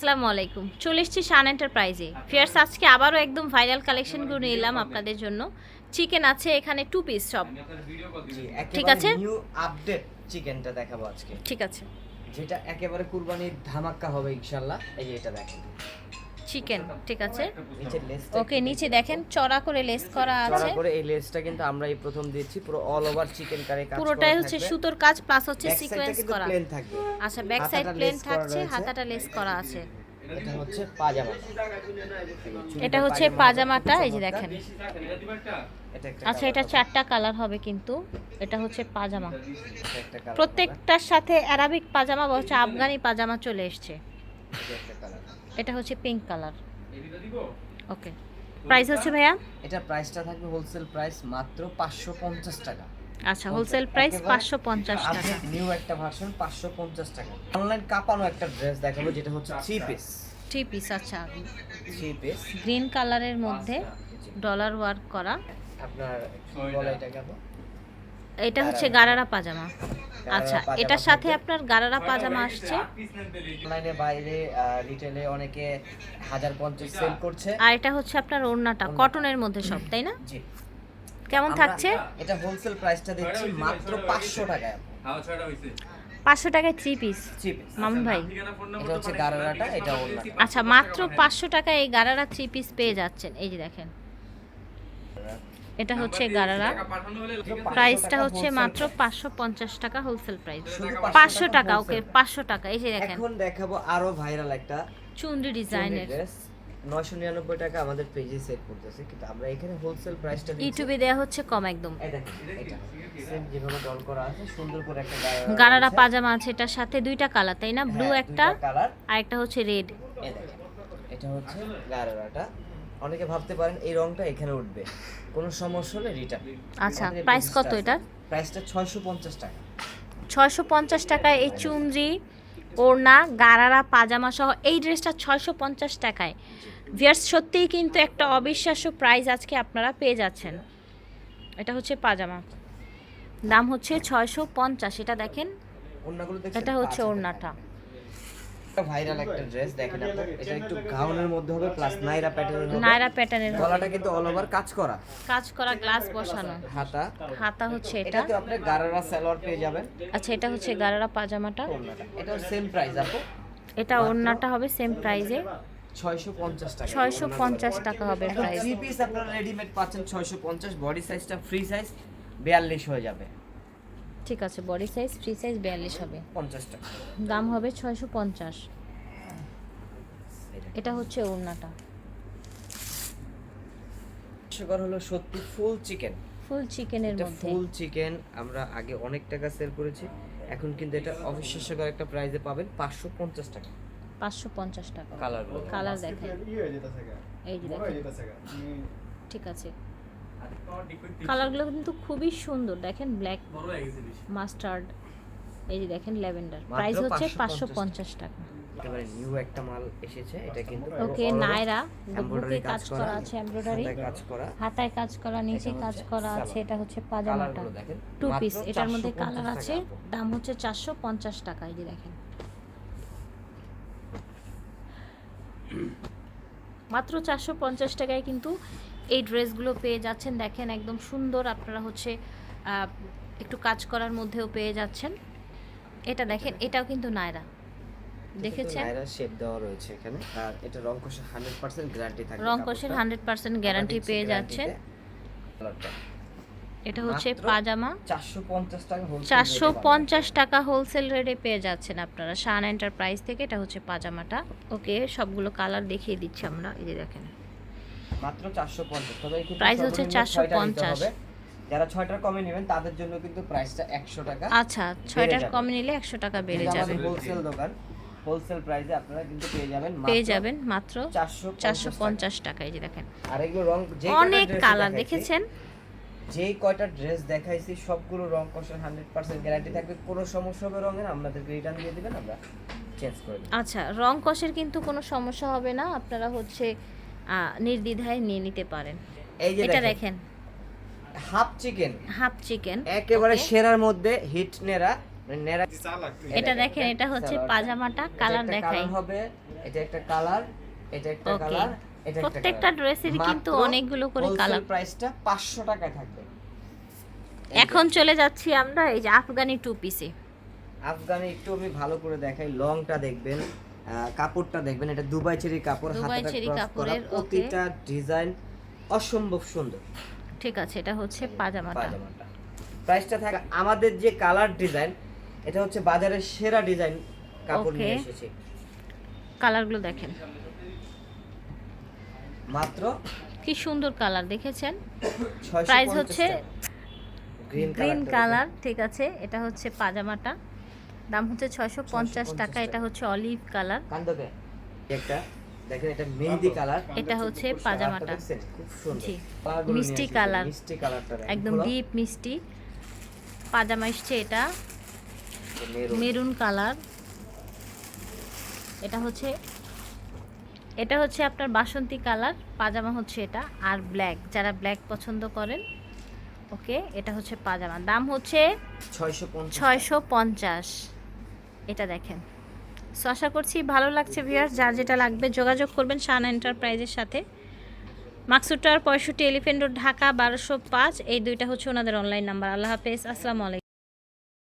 আসসালামু আলাইকুম। চলে এসেছি সান এন্টারপ্রাইজে। ফিয়ার্স আজকে আবারও একদম ভাইরাল কালেকশনগুলো নিয়ে এলাম আপনাদের জন্য। চিকেন আছে এখানে টু পিস সব ঠিক আছে? নিউ আপডেট চিকেনটা দেখাবো আজকে। ঠিক আছে। যেটা একেবারে কুরবানির ধামাক্কা হবে ইনশাআল্লাহ। এই যে এটা দেখেন। চিকেন ঠিক আছে? নিচে লেস ওকে নিচে দেখেন। চড়া করে লেস করা চড়া আছে। করে এই লেসটা কিন্তু আমরা এই প্রথম দিচ্ছি পুরো অল ওভার চিকেন কারি কাজ পুরোটাই হচ্ছে সুতোর কাজ প্লাস হচ্ছে সিকোয়েন্স করা। প্লেন থাকবে। আচ্ছা ব্যাক সাইড প্লেন থাকছে হাতাটা লেস করা আছে। এটা হচ্ছে পাজামা। এটা হচ্ছে পাজামাটা, এই যে দেখেন। আচ্ছা এটা চারটা কালার হবে কিন্তু এটা হচ্ছে পাজামা। প্রত্যেকটার সাথে অ্যারাবিক পাজামা বা হচ্ছে আফগানি পাজামা চলে এসছে। এটা একটা কালার এটা হচ্ছে পিঙ্ক কালার ওকে প্রাইস হচ্ছে ভাইয়া? এটা প্রাইসটা থাকবে হোলসেল প্রাইস মাত্র 550 টাকা। আচ্ছা হোলসেল প্রাইস পাঁচশো পঞ্চাশ টাকা। নিউ একটা ভার্সন 550 টাকা। অনলাইন কাপানো একটা ড্রেস দেখাবো যেটা হচ্ছে থ্রি পিস থ্রি পিস আচ্ছা। থ্রি পিস গ্রিন কালারের মধ্যে ডলার ওয়ার্ক করা। আপনার বলে? এটা হচ্ছে গারারা পাজামা। আচ্ছা এটার সাথে আপনার গারারা পাজামা আসছে। অনলাইনে বাইরে রিটেলে অনেকে হাজার পঞ্চাশ সেল করছে। আর এটা হচ্ছে আপনার ওড়নাটা কটনের মধ্যে সব তাই না? জি। কেমন থাকছে? এটা হোলসেল প্রাইসটা দিচ্ছি মাত্র পাঁচশো টাকায়। পাঁচশো টাকায় থ্রি পিস মামুন ভাই। এটা হচ্ছে গারারাটা এটা আচ্ছা মাত্র পাঁচশো টাকায় এই গারারা থ্রি পিস পেয়ে যাচ্ছেন। এই যে দেখেন। এটা হচ্ছে গারারা। প্রাইসটা হচ্ছে মাত্র পাঁচশো পঞ্চাশ টাকা হোলসেল প্রাইস পাঁচশো টাকা ওকে পাঁচশো টাকা এই যে দেখেন। এখন দেখাবো আরও ভাইরাল একটা চুনরি ডিজাইনের। নয়শো নিরানব্বই টাকা আমাদের পেজে সেল করতেছে কিন্তু আমরা এখানে হোলসেল প্রাইসটা ইউটিউবে দেওয়া হচ্ছে কম একদম। এই দেখেন এটা। সেম যেভাবে ডল করা আছে সুন্দর করে একটা গারারা পাজামা আছে এটার সাথে দুইটা কালার তাই না? ব্লু একটা আর একটা হচ্ছে রেড এটা হচ্ছে গারারাটা। অনেকে ভাবতে পারেন এই রংটা এখানে উঠবে। কোনো সমস্যা হলে রিটার্ন আচ্ছা প্রাইস কত এটা? প্রাইসটা ছয়শো পঞ্চাশ টাকা। ছয়শো পঞ্চাশ টাকায় এই চুনরি ওড়না গারারা পাজামা সহ এই ড্রেসটা ছয়শো পঞ্চাশ টাকায়। ভিয়ার্স সত্যিই কিন্তু একটা অবিশ্বাস্য প্রাইস আজকে আপনারা পেয়ে যাচ্ছেন। এটা হচ্ছে পাজামা। দাম হচ্ছে ছয়শো পঞ্চাশ এটা দেখেন। এটা হচ্ছে হাজার ওড়নাটা। টাকা। ভাইরাল একটা ড্রেস দেখেন আপু এটা একটু গাউনের মধ্যে হবে প্লাস নাইরা প্যাটার্নের হবে। নায়রা প্যাটার্নের গলাটা কিন্তু অল ওভার কাজ করা। কাজ করা গ্লাস বসানো। হাতা। হাতা হচ্ছে এটা। এটাতে আপনি গারারা সালোয়ার পেয়ে যাবেন। আচ্ছা এটা হচ্ছে গারারা পাজামাটা। এটাও সেম প্রাইস আপু। এটা ওড়নাটা হবে সেম প্রাইজে ছয়শো পঞ্চাশ টাকা। ছয়শো পঞ্চাশ টাকা হবে প্রাইস থ্রি পিস আপনারা রেডিমেড পাচ্ছেন ছয়শো পঞ্চাশ বডি সাইজটা ফ্রি সাইজ বিয়াল্লিশ হয়ে যাবে। ঠিক আছে বডি সাইজ ফ্রি সাইজ বিয়াল্লিশ হবে। পঞ্চাশ টাকা দাম হবে ছয়শো পঞ্চাশ। এটা হচ্ছে ওড়নাটা। সুগার হলো সত্যি ফুল চিকেন ফুল চিকেনের মধ্যে। ফুল চিকেন আমরা আগে অনেক টাকা সেল করেছি এখন কিন্তু এটা অবিশ্বাস্যকর একটা প্রাইসে পাবেন পাঁচশো পঞ্চাশ টাকা। পাঁচশো পঞ্চাশ টাকা। কালার কালার দেখেন। এই যে দেখেন। ঠিক আছে। কালারগুলো কিন্তু খুবই সুন্দর। দেখেন ব্ল্যাক মাস্টার্ড এই যে দেখেন ল্যাভেন্ডার প্রাইস হচ্ছে পাঁচশো পঞ্চাশ টাকা। একেবারে নিউ একটা মাল এসেছে এটা কিন্তু ওকে নায়রা বুকে কাজ করা আছে এমব্রয়ডারি হাতায় কাজ করা। হাতায় কাজ করা নিচে কাজ করা আছে এটা হচ্ছে পাজামাটা। টু পিস এটার মধ্যে কালার আছে দাম হচ্ছে চারশো পঞ্চাশ টাকা এই যে দেখেন। মাত্র চারশো পঞ্চাশ টাকায় কিন্তু এই ড্রেসগুলো পেয়ে যাচ্ছেন। দেখেন একদম সুন্দর আপনারা হচ্ছে একটু কাজ করার মধ্যেও পেয়ে যাচ্ছেন। এটা দেখেন এটাও কিন্তু নায়রা। দেখেছেন? নায়রা শেপ দেওয়া রয়েছে এখানে। আর এটা রং কষে 100% গ্যারান্টি থাকে রং কষের হান্ড্রেড পার্সেন্ট গ্যারান্টি পেয়ে যাচ্ছেন। এটা হচ্ছে পাজামা। 450 টাকা চারশো। পঞ্চাশ টাকা হোলসেল রেটে পেয়ে যাচ্ছেন আপনারা। শান এন্টারপ্রাইজ থেকে এটা হচ্ছে পাজামাটা। ওকে সবগুলো কালার দেখিয়ে দিচ্ছি আমরা। এই যে দেখেন। মাত্র 450 তবে কিন্তু Price হচ্ছে 450 হবে। যারা ছয়টার কমে নেবেন তাদের জন্য কিন্তু প্রাইসটা 100 টাকা আচ্ছা ছয়টার। কম নিলে একশো টাকা বেড়ে যাবে। হোলসেল দোকান। হোলসেল প্রাইসে আপনারা কিন্তু পেয়ে যাবেন পেয়ে যাবেন মাত্র 450 চারশো পঞ্চাশ টাকা এই যে দেখেন। আর এগুলো রং অনেক কালার দেখেছেন? যেই কয়টা ড্রেস দেখাইছি সবগুলো রং কষের 100% গ্যারান্টি থাকবে। কোনো সমস্যা হবে রঙের আমাদেরকে রিটার্ন দিয়ে দিবেন আমরা চেঞ্জ করে দেব। আচ্ছা রং কষের কিন্তু কোনো সমস্যা হবে না আপনারা হচ্ছে আহ, নির্দ্বিধায় নিয়ে নিতে পারেন। এই যে এটা দেখেন হাফ চিকেন হাফ চিকেন একেবারে. সেরার মধ্যে হিট নেরা মানে নেড়া এটা দেখেন এটা হচ্ছে পাজামাটা কালার দেখাই। হবে এটা একটা কালার এটা একটা কালার প্রত্যেকটা ড্রেসেরই কিন্তু অনেকগুলো করে কালার প্রাইসটা 500 টাকায় থাকবে। এখন চলে যাচ্ছি আমরা এই যে আফগানি টু পিসে আফগানি একটু আমি ভালো করে দেখাই লংটা দেখবেন কাপড়টা দেখবেন এটা দুবাই চেরি কাপড় দুবাই চেরি করা কাপড়ের. প্রতিটা ডিজাইন অসম্ভব সুন্দর। ঠিক আছে এটা হচ্ছে পাজামাটা। পাজামাটা। প্রাইসটা থাকে আমাদের যে কালার ডিজাইন এটা হচ্ছে বাজারের সেরা ডিজাইন কাপড় নিয়ে. এসেছি। কালারগুলো দেখেন। মাত্র কি সুন্দর কালার দেখেছেন? প্রাইস হচ্ছে গ্রিন গ্রিন কালার ঠিক আছে। এটা হচ্ছে পাজামাটা। দাম হচ্ছে ছয়শো পঞ্চাশ টাকা। এটা হচ্ছে অলিভ কালার একটা দেখেন এটা মেহেদি কালার এটা হচ্ছে পাজামাটা। জি। মিষ্টি কালার। মিষ্টি কালারটা একদম ডিপ মিষ্টি। পাজামা এসছে এটা। মেরুন। কালার এটা হচ্ছে এটা হচ্ছে আপনার বাসন্তী কালার পাজামা হচ্ছে এটা আর ব্ল্যাক যারা ব্ল্যাক পছন্দ করেন ওকে এটা হচ্ছে পাজামা। দাম হচ্ছে ছয়শো পঞ্চাশ। এটা দেখেন। সো আশা করছি ভালো লাগছে ভিউয়ার্স যার যেটা লাগবে যোগাযোগ করবেন শান এন্টারপ্রাইজের সাথে। মাকসুটার পঁয়ষট্টি এলিফেন্ট রোড ঢাকা বারোশো পাঁচ। এই দুইটা হচ্ছে ওনাদের অনলাইন নাম্বার আল্লাহ হাফেজ আসসালামু আলাইকুম।